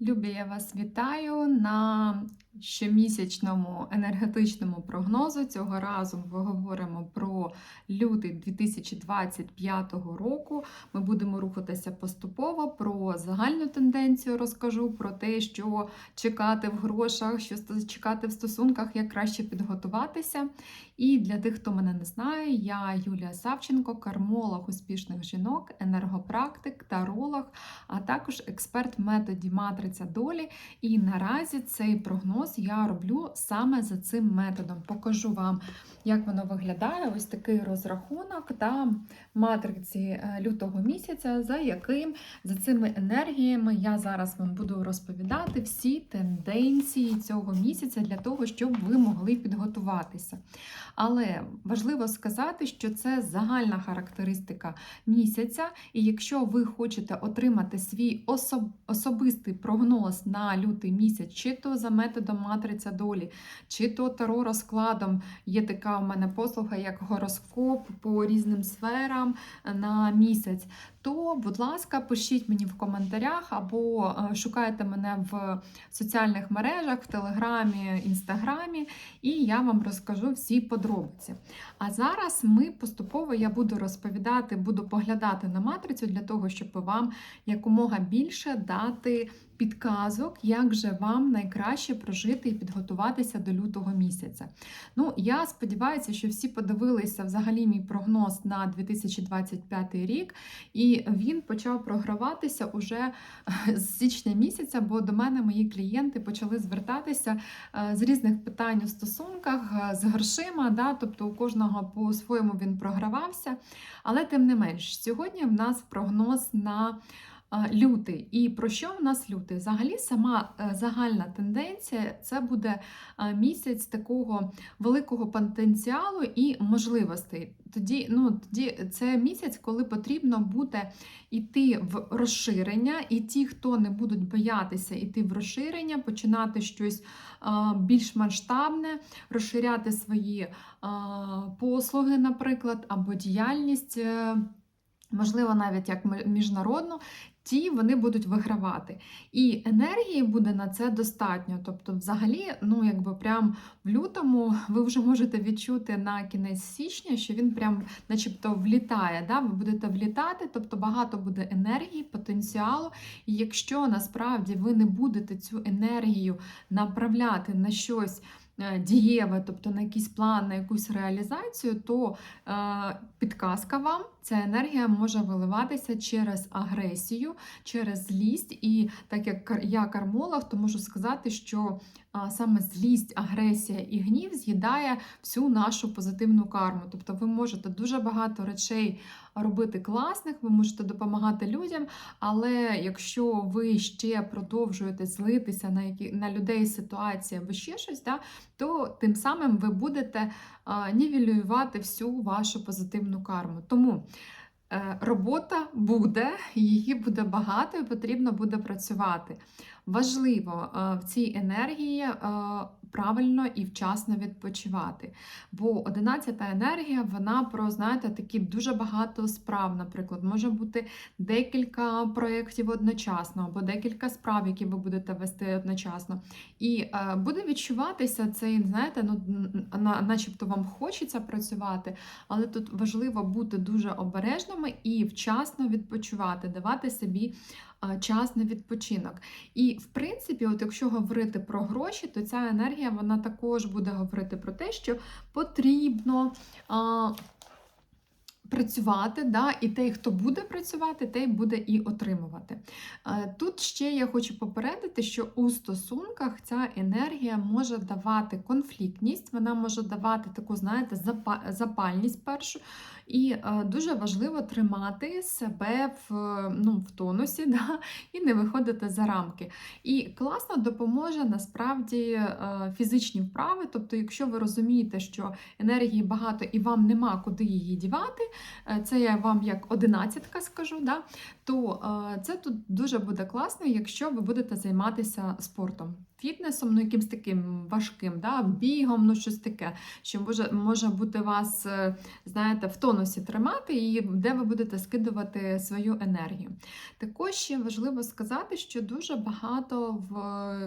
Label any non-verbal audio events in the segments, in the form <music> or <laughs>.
Любі, я вас вітаю на щомісячному енергетичному прогнозу. Цього разу ми говоримо про лютий 2025 року. Ми будемо рухатися поступово про загальну тенденцію. Розкажу про те, що чекати в грошах, що чекати в стосунках, як краще підготуватися. І для тих, хто мене не знає, я Юлія Савченко, кармолог успішних жінок, енергопрактик, таролог, а також експерт методі матриця долі. І наразі цей прогноз я роблю саме за цим методом. Покажу вам, як воно виглядає. Ось такий розрахунок та матриці е, лютого місяця, за яким за цими енергіями я зараз вам буду розповідати всі тенденції цього місяця для того, щоб ви могли підготуватися. Але важливо сказати, що це загальна характеристика місяця, і якщо ви хочете отримати свій особ- особистий прогноз на лютий місяць, чи то за методом матриця долі, чи то таро розкладом, є така у мене послуга, як гороскоп по різним сферам на місяць, то, будь ласка, пишіть мені в коментарях або е, шукайте мене в соціальних мережах, в Телеграмі, Інстаграмі, і я вам розкажу всі подробиці. А зараз ми поступово я буду розповідати, буду поглядати на матрицю для того, щоб вам якомога більше дати підказок, як же вам найкраще прожити і підготуватися до лютого місяця. Ну, я сподіваюся, що всі подивилися взагалі мій прогноз на 2025 рік, і він почав програватися уже з січня місяця, бо до мене мої клієнти почали звертатися е, з різних питань у стосунках, е, з грошима, да, тобто у кожного по-своєму він програвався. Але тим не менш, сьогодні в нас прогноз на е, лютий. І про що в нас лютий? Взагалі, сама е, загальна тенденція це буде місяць такого великого потенціалу і можливостей. Тоді, ну, тоді це місяць, коли потрібно буде йти в розширення, і ті, хто не будуть боятися йти в розширення, починати щось більш масштабне, розширяти свої послуги, наприклад, або діяльність. е, Можливо, навіть як міжнародну, ті вони будуть вигравати. І енергії буде на це достатньо. Тобто, взагалі, ну якби прям в лютому ви вже можете відчути на кінець січня, що він прям начебто влітає. Да? Ви будете влітати, тобто багато буде енергії, потенціалу. І якщо насправді ви не будете цю енергію направляти на щось. е, Дієве, тобто на якийсь план, на якусь реалізацію, то е, підказка вам ця енергія може виливатися через агресію, через злість. І так як я кармолог, то можу сказати, що саме злість, агресія і гнів з'їдає всю нашу позитивну карму. Тобто ви можете дуже багато речей робити класних, ви можете допомагати людям, але якщо ви ще продовжуєте злитися на які на людей, ситуації або ще щось, да, то тим самим ви будете нівелювати всю вашу позитивну карму. Тому е, робота буде, її буде багато і потрібно буде працювати. Важливо е, в цій енергії е, правильно і вчасно відпочивати. Бо 11-та енергія, вона про, знаєте, такі дуже багато справ, наприклад, може бути декілька проєктів одночасно, або декілька справ, які ви будете вести одночасно. І е, буде відчуватися цей, знаєте, ну, на- начебто вам хочеться працювати, але тут важливо бути дуже обережними і вчасно відпочивати, давати собі час на відпочинок. І в принципі, от якщо говорити про гроші, то ця енергія вона також буде говорити про те, що потрібно. А, Працювати, да, і той, хто буде працювати, той буде і отримувати. Тут ще я хочу попередити, що у стосунках ця енергія може давати конфліктність, вона може давати таку, знаєте, запальність першу. І е, дуже важливо тримати себе в, ну, в тонусі <laughs> да, і не виходити за рамки. І класно допоможе насправді е, фізичні вправи. Тобто, якщо ви розумієте, що енергії багато і вам нема куди її дівати, е, це я вам як одинадцятка скажу, да, то е, це тут дуже буде класно, якщо ви будете займатися спортом фітнесом, ну якимсь таким важким, да, бігом, ну щось таке, що може, може бути вас, е, знаєте, в тонусі тримати, і де ви будете скидувати свою енергію. Також ще важливо сказати, що дуже багато в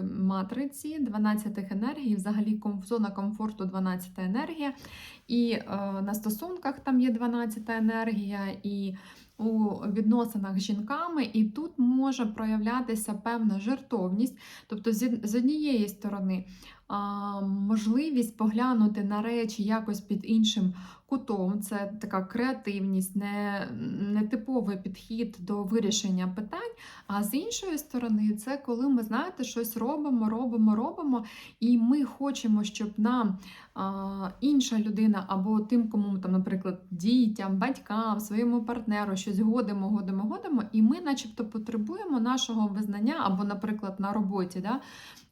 матриці 12 енергій, взагалі зона комфорту 12 енергія, і е, на стосунках там є 12 енергія, і у відносинах з жінками, і тут може проявлятися певна жертовність, тобто з однієї сторони можливість поглянути на речі якось під іншим кутом, це така креативність, не, нетиповий підхід до вирішення питань. А з іншої сторони, це коли ми знаєте, щось робимо, робимо, робимо, і ми хочемо, щоб нам а, інша людина або тим, кому там, наприклад, дітям, батькам, своєму партнеру щось годимо, годимо, годимо, і ми, начебто, потребуємо нашого визнання, або, наприклад, на роботі, да,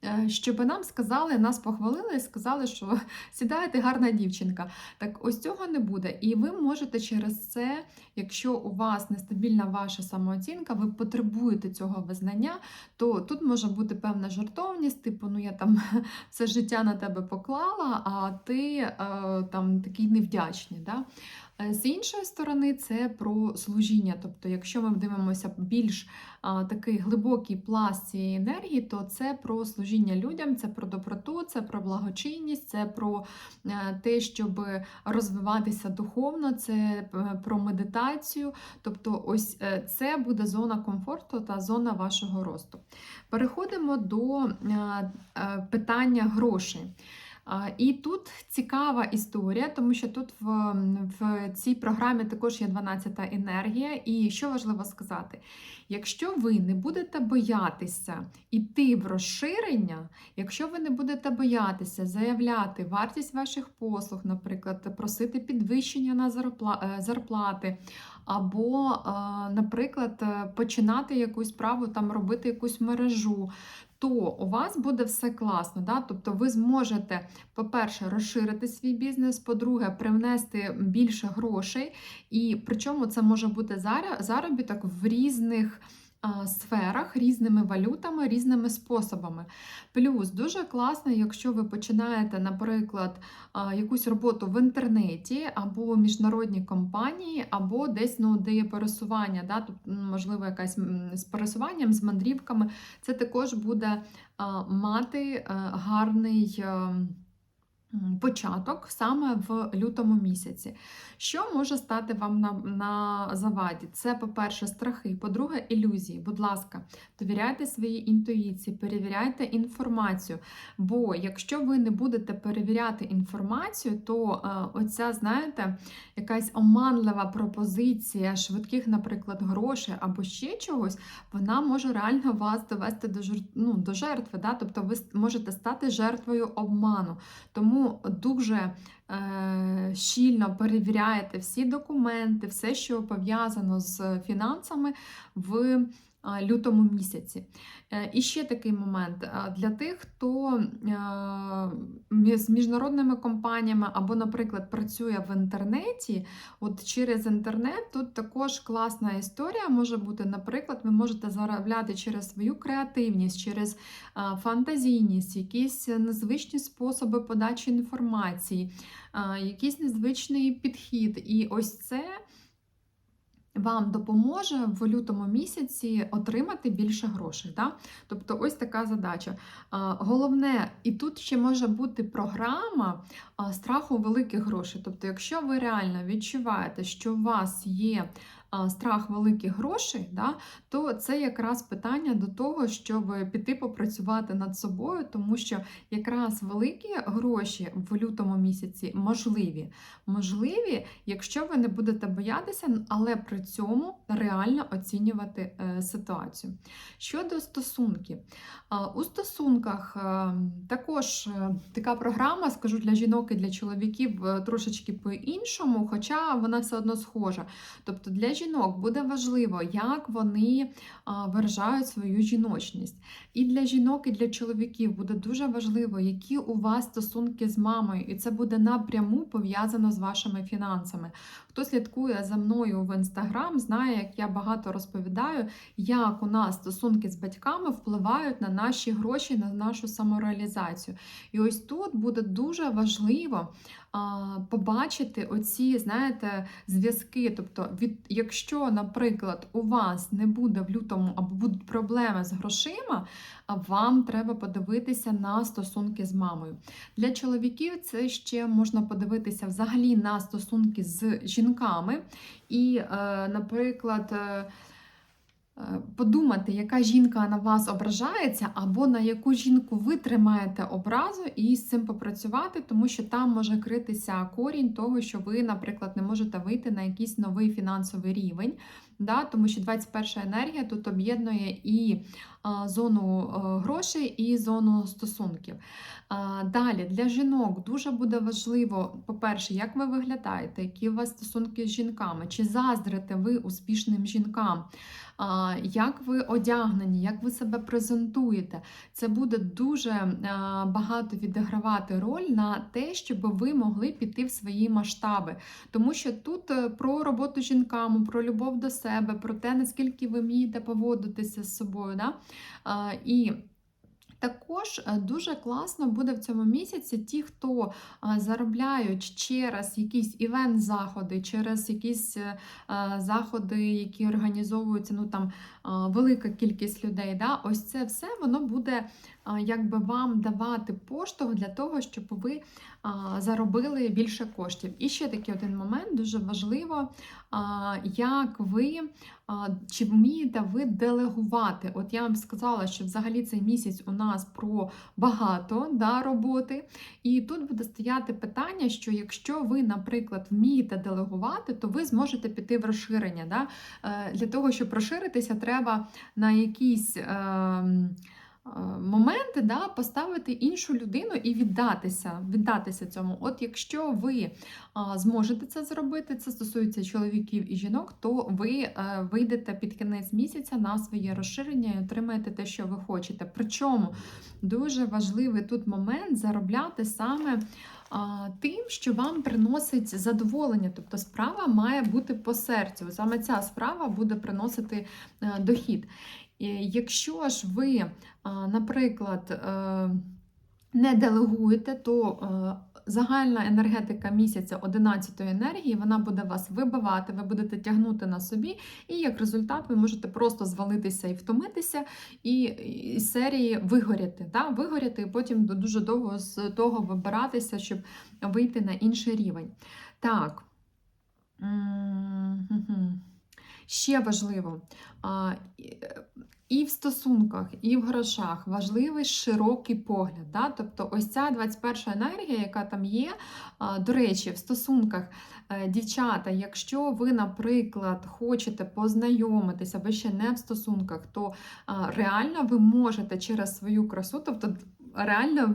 е, щоб нам сказали, нас похвалили і сказали, що <laughs> сідаєте гарна дівчинка. Так ось цього не буде. І ви можете через це, якщо у вас нестабільна ваша самооцінка, ви потребуєте цього визнання, то тут може бути певна жартовність, типу, ну я там <laughs> все життя на тебе поклала, а ти е, там такий невдячний. Да? Е, З іншої сторони, це про служіння. Тобто, якщо ми дивимося більш а, такий глибокий пласт цієї енергії, то це про служіння людям, це про доброту, це про благочинність, це про е, те, щоб розвиватися духовно, це е, про медитацію. Тобто, ось це буде зона комфорту та зона вашого росту. Переходимо до питання грошей. І тут цікава історія, тому що тут в, в цій програмі також є 12 енергія. І що важливо сказати, якщо ви не будете боятися йти в розширення, якщо ви не будете боятися заявляти вартість ваших послуг, наприклад, просити підвищення на е, зарплати, або, е, наприклад, починати якусь справу, там робити якусь мережу. То у вас буде все класно, да? тобто ви зможете, по-перше, розширити свій бізнес, по-друге, привнести більше грошей, і причому це може бути заробіток в різних сферах, різними валютами, різними способами. Плюс дуже класно, якщо ви починаєте, наприклад, якусь роботу в інтернеті або міжнародні компанії, або десь ну, де є пересування, да? тобто, можливо, якась з пересуванням, з мандрівками, це також буде мати е, гарний. Початок саме в лютому місяці. Що може стати вам на, на заваді? Це, по-перше, страхи, по-друге, ілюзії. Будь ласка, довіряйте своїй інтуїції, перевіряйте інформацію. Бо якщо ви не будете перевіряти інформацію, то е, оця, знаєте, якась оманлива пропозиція швидких, наприклад, грошей або ще чогось, вона може реально вас довести до жертв, ну, до жертви. Да? Тобто ви можете стати жертвою обману. Тому дуже е, щільно перевіряєте всі документи, все, що пов'язано з фінансами в а, лютому місяці. Е, І ще такий момент для тих, хто е, з міжнародними компаніями або, наприклад, працює в інтернеті, от через інтернет тут також класна історія може бути. Наприклад, ви можете заробляти через свою креативність, через фантазійність, якісь незвичні способи подачі інформації, якийсь незвичний підхід. І ось це вам допоможе в лютому місяці отримати більше грошей. Да? Тобто, ось така задача. Головне, і тут ще може бути програма страху великих грошей. Тобто, якщо ви реально відчуваєте, що у вас є страх великих грошей, да, то це якраз питання до того, щоб піти попрацювати над собою, тому що якраз великі гроші в лютому місяці можливі. Можливі, якщо ви не будете боятися, але при цьому реально оцінювати е, ситуацію. Щодо стосунків, у стосунках е, також е, така програма, скажу для жінок і для чоловіків трошечки по-іншому, хоча вона все одно схожа. Тобто для жінок буде важливо, як вони виражають свою жіночність. І для жінок, і для чоловіків буде дуже важливо, які у вас стосунки з мамою, і це буде напряму пов'язано з вашими фінансами. Хто слідкує за мною в інстаграм, знає, як я багато розповідаю, як у нас стосунки з батьками впливають на наші гроші, на нашу самореалізацію. І ось тут буде дуже важливо а, побачити оці, знаєте, зв'язки. Тобто, від, якщо, наприклад, у вас не буде в лютому або будуть проблеми з грошима, вам треба подивитися на стосунки з мамою. Для чоловіків це ще можна подивитися взагалі на стосунки з жінками. І, е, наприклад, е, подумати, яка жінка на вас ображається, або на яку жінку ви тримаєте образу, і з цим попрацювати, тому що там може критися корінь того, що ви, наприклад, не можете вийти на якийсь новий фінансовий рівень. Да, Тому що 21 енергія тут об'єднує і а, зону а, грошей, і зону стосунків. Далі для жінок дуже буде важливо, по-перше, як ви виглядаєте, які у вас стосунки з жінками, чи заздрите ви успішним жінкам, як ви одягнені, як ви себе презентуєте. Це буде дуже багато відігравати роль на те, щоб ви могли піти в свої масштаби. Тому що тут е, про роботу з жінками, про любов до себе, про те, наскільки ви вмієте поводитися з собою. Да? І також е, дуже класно буде в цьому місяці ті, хто заробляють через якісь івент-заходи, через якісь е, заходи, які організовуються, ну там велика кількість людей. Да? Ось це все воно буде якби вам давати поштовх для того, щоб ви заробили більше коштів. І ще такий один момент дуже важливо, як ви чи вмієте ви делегувати. От я вам сказала, що взагалі цей місяць у нас про багато да, роботи. І тут буде стояти питання, що якщо ви, наприклад, вмієте делегувати, то ви зможете піти в розширення. Да? Е, Для того, щоб розширитися, треба на якісь. Е, Моменти да, поставити іншу людину і віддатися віддатися цьому. От якщо ви зможете це зробити, це стосується чоловіків і жінок, то ви е, вийдете під кінець місяця на своє розширення і отримаєте те, що ви хочете. Причому дуже важливий тут момент заробляти саме. Тим, що вам приносить задоволення, тобто справа має бути по серцю. Саме ця справа буде приносити е, дохід. Якщо ж ви, наприклад, е, не делегуєте, то е, загальна енергетика місяця 11-ї енергії вона буде вас вибивати, ви будете тягнути на собі, і як результат ви можете просто звалитися і втомитися, і із серії вигоріти. Да? Вигоріти і потім дуже довго з того вибиратися, щоб вийти на інший рівень. Так. Ще важливо, і в стосунках, і в грошах важливий широкий погляд. Да? Тобто, ось ця 21 енергія, яка там є. До речі, в стосунках е, дівчата, якщо ви, наприклад, хочете познайомитися, ви ще не в стосунках, то реально ви можете через свою красу, тобто реально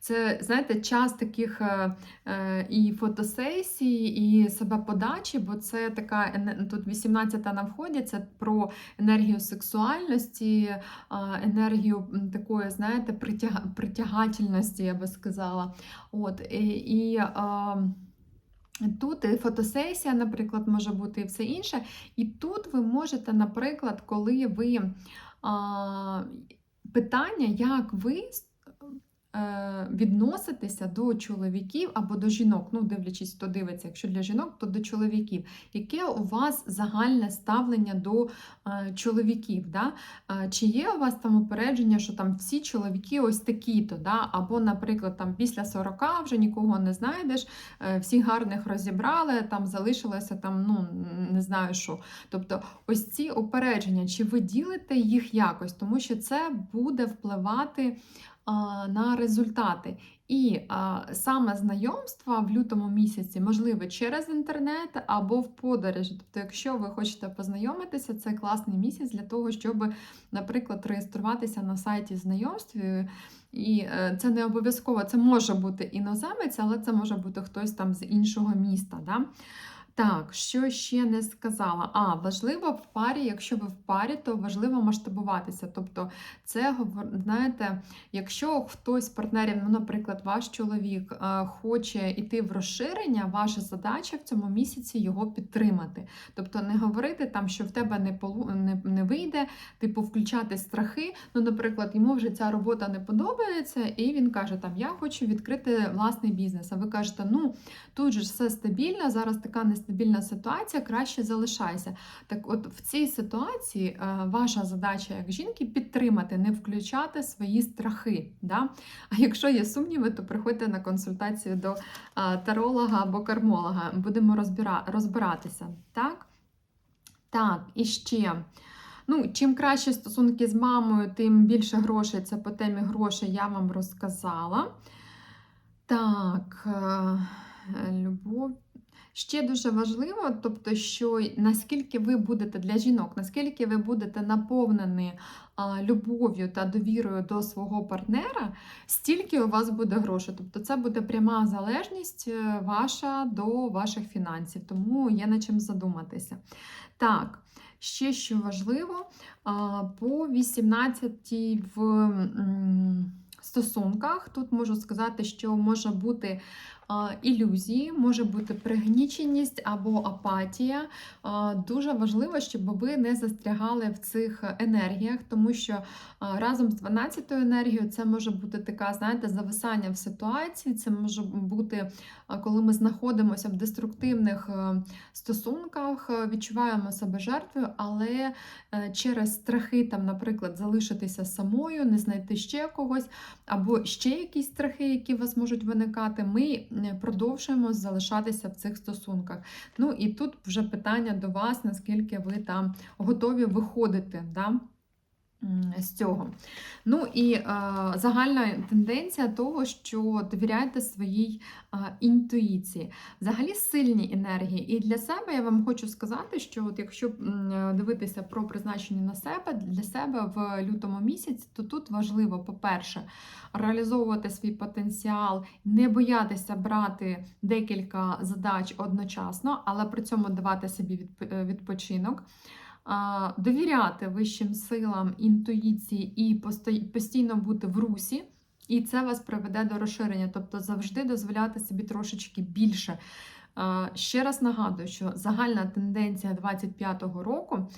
це, знаєте, час таких е, е, і фотосесій, і себе подачі, бо це така тут 18-та на вході, це про енергію сексуальності, енергію такої, знаєте, притяг... притягательності, я би сказала. От, І, і Тут і фотосесія, наприклад, може бути і все інше. І тут ви можете, наприклад, коли ви питання, як ви відноситися до чоловіків або до жінок, ну, дивлячись, хто дивиться, якщо для жінок, то до чоловіків. Яке у вас загальне ставлення до е, чоловіків? Да? Е, чи є у вас там упередження, що там всі чоловіки ось такі-то? да? Або, наприклад, там після 40 вже нікого не знайдеш, всіх гарних розібрали, там залишилося там, ну, не знаю що. Тобто, ось ці упередження, чи ви ділите їх якось, тому що це буде впливати на результати. І а, саме знайомство в лютому місяці можливе через інтернет або в подорожі. Тобто, якщо ви хочете познайомитися, це класний місяць для того, щоб, наприклад, реєструватися на сайті знайомств. І е, це не обов'язково, це може бути іноземець, але це може бути хтось там з іншого міста. Да? Так, що ще не сказала? А, важливо в парі, якщо ви в парі, то важливо масштабуватися. Тобто, це знаєте, якщо хтось з партнерів, ну, наприклад, ваш чоловік е, хоче йти в розширення, ваша задача в цьому місяці його підтримати. Тобто не говорити там, що в тебе не, полу- не, не вийде, типу, включати страхи. Ну, наприклад, йому вже ця робота не подобається, і він каже: там Я хочу відкрити власний бізнес. А ви кажете, ну тут же все стабільно, зараз така нестабільна ситуація, краще залишайся. Так, от в цій ситуації е, ваша задача як жінки підтримати, не включати свої страхи. Да? А якщо є сумніви, то приходьте на консультацію до е, таролога або кармолога. Будемо розбира... розбиратися. Так? Так, і ще. Ну, чим краще стосунки з мамою, тим більше грошей. Це по темі грошей я вам розказала. Так, е, любов. Ще дуже важливо, тобто, що наскільки ви будете для жінок, наскільки ви будете наповнені любов'ю та довірою до свого партнера, стільки у вас буде грошей. Тобто це буде пряма залежність е, ваша до ваших фінансів, тому є над чим задуматися. Так, ще що важливо, по 18 в стосунках тут можу сказати, що може бути ілюзії, може бути пригніченість або апатія. Дуже важливо, щоб ви не застрягали в цих енергіях, тому що разом з 12-ю енергією це може бути така, знаєте, зависання в ситуації, це може бути, коли ми знаходимося в деструктивних е, стосунках, е, відчуваємо себе жертвою, але е, через страхи, там, наприклад, залишитися самою, не знайти ще когось, або ще якісь страхи, які у вас можуть виникати, ми продовжуємо залишатися в цих стосунках. Ну і тут вже питання до вас, наскільки ви там готові виходити. Да? З цього. Ну і е, загальна тенденція того, що довіряйте своїй е, інтуїції. Взагалі сильні енергії. І для себе я вам хочу сказати, що от якщо дивитися про призначення на себе для себе в лютому місяці, то тут важливо, по-перше, реалізовувати свій потенціал, не боятися брати декілька задач одночасно, але при цьому давати собі е, відпочинок. Довіряти вищим силам, інтуїції і постійно бути в русі, і це вас приведе до розширення, тобто завжди дозволяти собі трошечки більше. Ще раз нагадую, що загальна тенденція 25-го року,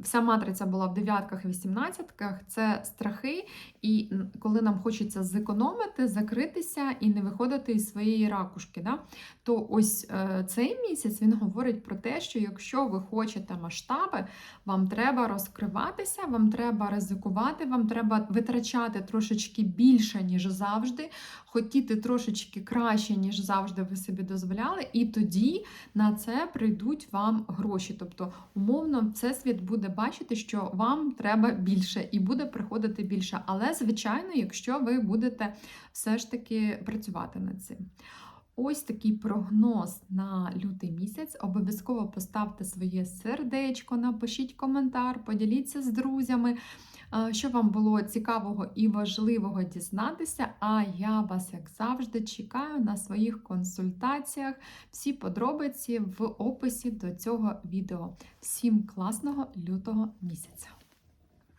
вся матриця була в дев'ятках і вісімнадцятках, це страхи, і коли нам хочеться зекономити, закритися і не виходити із своєї ракушки. Да? То ось е, цей місяць він говорить про те, що якщо ви хочете масштаби, вам треба розкриватися, вам треба ризикувати, вам треба витрачати трошечки більше, ніж завжди, хотіти трошечки краще, ніж завжди ви собі дозволяли, і тоді на це прийдуть вам гроші. Тобто, умовно, всесвіт буде бачити, що вам треба більше і буде приходити більше. Але, звичайно, якщо ви будете все ж таки працювати над цим. Ось такий прогноз на лютий місяць. Обов'язково поставте своє сердечко, напишіть коментар, поділіться з друзями, що вам було цікавого і важливого дізнатися. А я вас, як завжди, чекаю на своїх консультаціях. Всі подробиці в описі до цього відео. Всім класного лютого місяця!